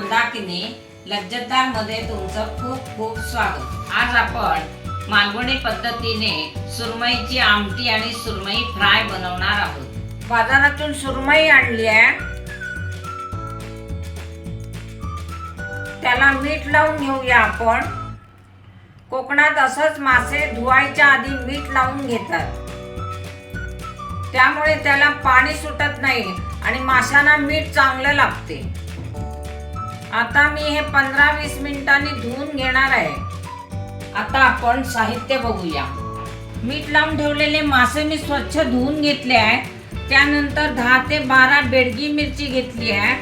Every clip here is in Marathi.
मंदाकिनी लज्जतदारमध्ये तुमचं खूप खूप स्वागत. आज आपण मालवणी पद्धतीने सुरमईची आमटी आणि सुरमई फ्राय बनवणार आहोत. बाजारातून सुरमई आणली आहे. त्याला मीठ लावून घेऊया आपण. कोकणात असंच मासे धुवायच्या आधी मीठ लावून घेतात. त्यामुळे त्याला पाणी सुटत नाही आणि माशांना मीठ चांगलं लागते. आता मी हे पंधरा वीस मिनिटांनी धुवून घेणार आहे. आता आपण साहित्य बघूया. मीठ लावून ठेवलेले मासे मी स्वच्छ धुवून घेतले आहे. त्यानंतर दहा ते बारा बेडगी मिरची घेतली आहे.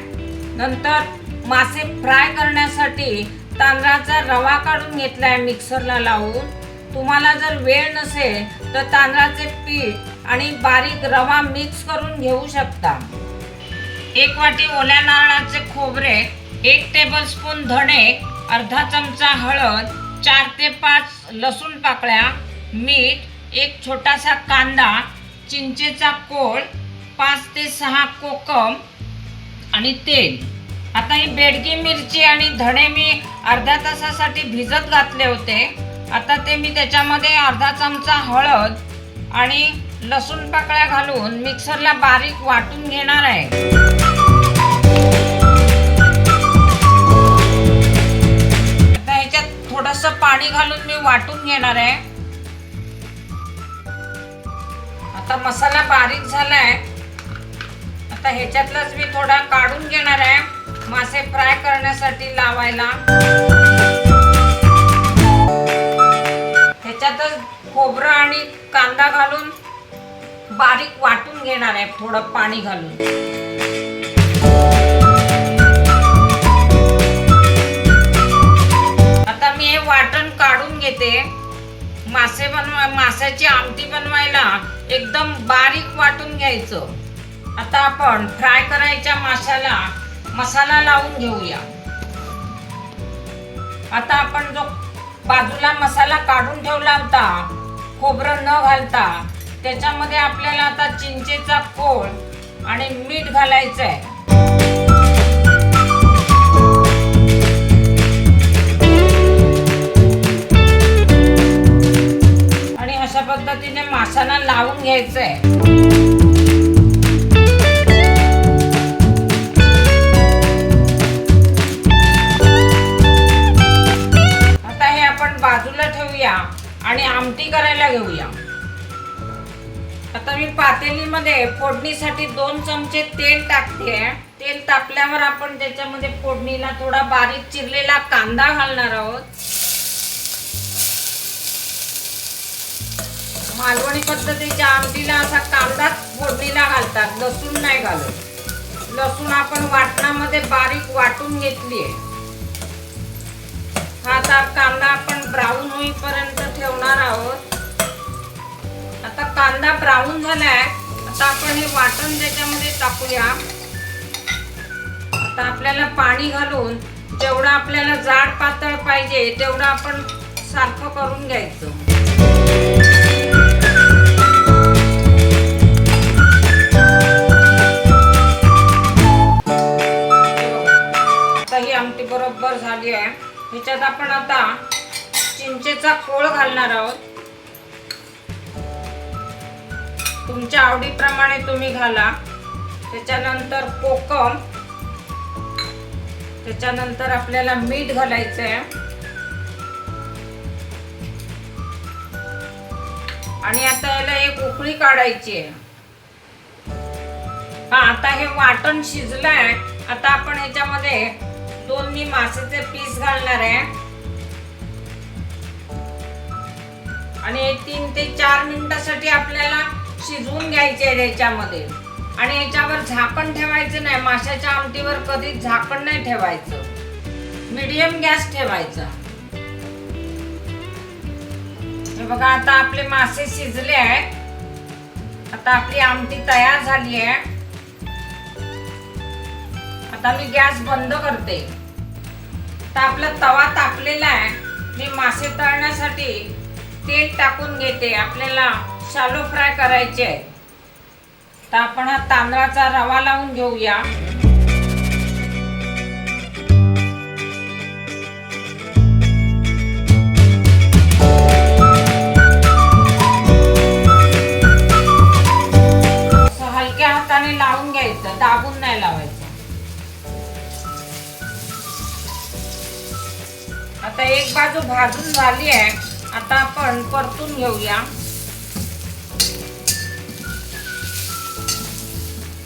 नंतर मासे फ्राय करण्यासाठी तांदळाचा रवा काढून घेतला आहे मिक्सरला लावून. तुम्हाला जर वेळ नसेल तर तांदळाचे पीठ आणि बारीक रवा मिक्स करून घेऊ शकता. एक वाटी ओल्या नारळाचे खोबरे एक टेबलस्पून धणे अर्धा चमचा हळद चार ते पाच लसूण पाकळ्या मीठ एक छोटासा कांदा चिंचेचा कोळ पाच ते सहा कोकम आणि तेल. आता ही बेडगी मिरची आणि धणे मी अर्ध्या तासासाठी भिजत घातले होते. आता ते मी त्याच्यामध्ये अर्धा चमचा हळद आणि लसूण पाकळ्या घालून मिक्सरला बारीक वाटून घेणार आहे. थोडस पाणी घालून मी वाटून घेणार आहे. आता मसाला बारीक झालाय. आता ह्याच्यातलाच मी थोडा काढून घेणार आहे. मासे फ्राय करण्यासाठी लावायला. ह्याच्यातच खोबरं आणि कांदा घालून बारीक वाटून घेणार आहे. थोडं पाणी घालून. मासाची माशाची आमटी बनवायला एकदम बारीक वाटून घ्यायचं. आता आपण फ्राय करायच्या माशाला मसाला लावून घेऊया. आता आपण जो बाजूला मसाला काढून ठेवला होता खोबरं न घालता त्याच्यामध्ये आपल्याला आता चिंचेचा कोळ आणि मीठ घालायचं आहे पद्धतीने माशांना लावून घ्यायचं आहे आता हे आपण बाजूला ठेवूया आणि आमटी करायला घेऊया. आता मी पातेलीमध्ये फोडणीसाठी दोन चमचे तेल टाकते. तेल तापल्यावर आपण त्याच्यामध्ये फोडणीला थोडा बारीक चिरलेला कांदा घालणार आहोत. मालवणी पद्धतीच्या आमटीला असा कांदा फोडणीला घालतात. लसूण नाही घालत. लसूण आपण वाटणामध्ये बारीक वाटून घेतली आहे हा आता कांदा आपण ब्राऊन होईपर्यंत ठेवणार आहोत. आता कांदा ब्राऊन झालाय. आता आपण हे वाटण त्याच्यामध्ये टाकूया. आता आपल्याला पाणी घालून जेवढं आपल्याला जाड पातळ पाहिजे तेवढं आपण सारखं करून घ्यायचं. बरोबर झाली आहे. ह्याच्यात आपण आता चिंचेचा कोळ घालणार आहोत. तुमच्या आवडीप्रमाणे तुम्ही घाला. त्याच्यानंतर कोकम. त्याच्यानंतर आपल्याला मीठ घालायचं आहे. आणि आता याला एक उकळी काढायची आहे. हा आता हे वाटण शिजलंय. आता आपण ह्याच्यामध्ये दोन मी मासेचे पीस घालणार आहे. आणि तीन ते चार मिनिटासाठी आपल्याला शिजवून घ्यायचे आहे याच्यामध्ये आणि याच्यावर झाकण ठेवायचं नाही माशाच्या आमटीवर कधीच झाकण नाही ठेवायचं. मिडियम गॅस ठेवायचा. हे बघा आता आपले मासे शिजले आहेत. आता आपली आमटी तयार झाली आहे. आता मी गॅस बंद करते. तर आपला तवा तापलेला आहे. मी मासे तळण्यासाठी तेल टाकून घेते. आपल्याला शालो फ्राय करायचे आहे. तर आपण हा तांदळाचा रवा लावून घेऊया. हलक्या हाताने लावून घ्यायचं. दाबून नाही लावायचं. आता एक बाजू भाजून झाली आहे. आता आपण परतून घेऊया.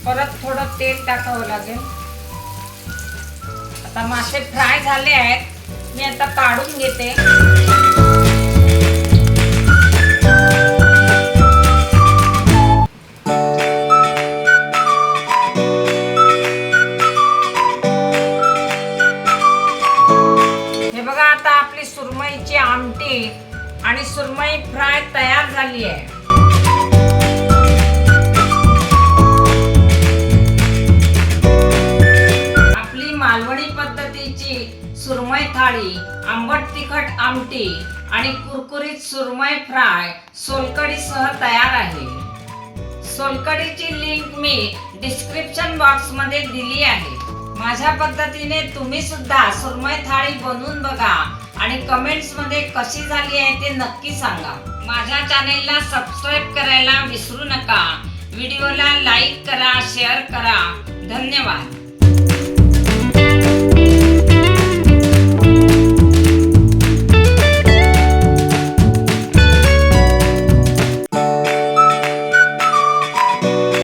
परत थोडं तेल टाकावं लागेल. आता मासे फ्राय झाले आहेत. मी आता काढून घेते. आणि सुरमई फ्राय तयार झाली आहे आपली मालवणी पद्धतीची सुरमई थाळी आंबट तिखट आमटी आणि कुरकुरीत सुरमई फ्राय सोलकडीसह तयार आहे. सोलकडीची लिंक मी डिस्क्रिप्शन बॉक्समध्ये दिली आहे. माझ्या पद्धतीने तुम्ही सुद्धा सुरमई थाळी बनवून बघा. आणि कमेंट्समध्ये कशी झाली आहे ते नक्की सांगा. माझ्या चॅनेलला सबस्क्राईब करायला विसरू नका. व्हिडिओला लाईक करा शेअर करा. धन्यवाद.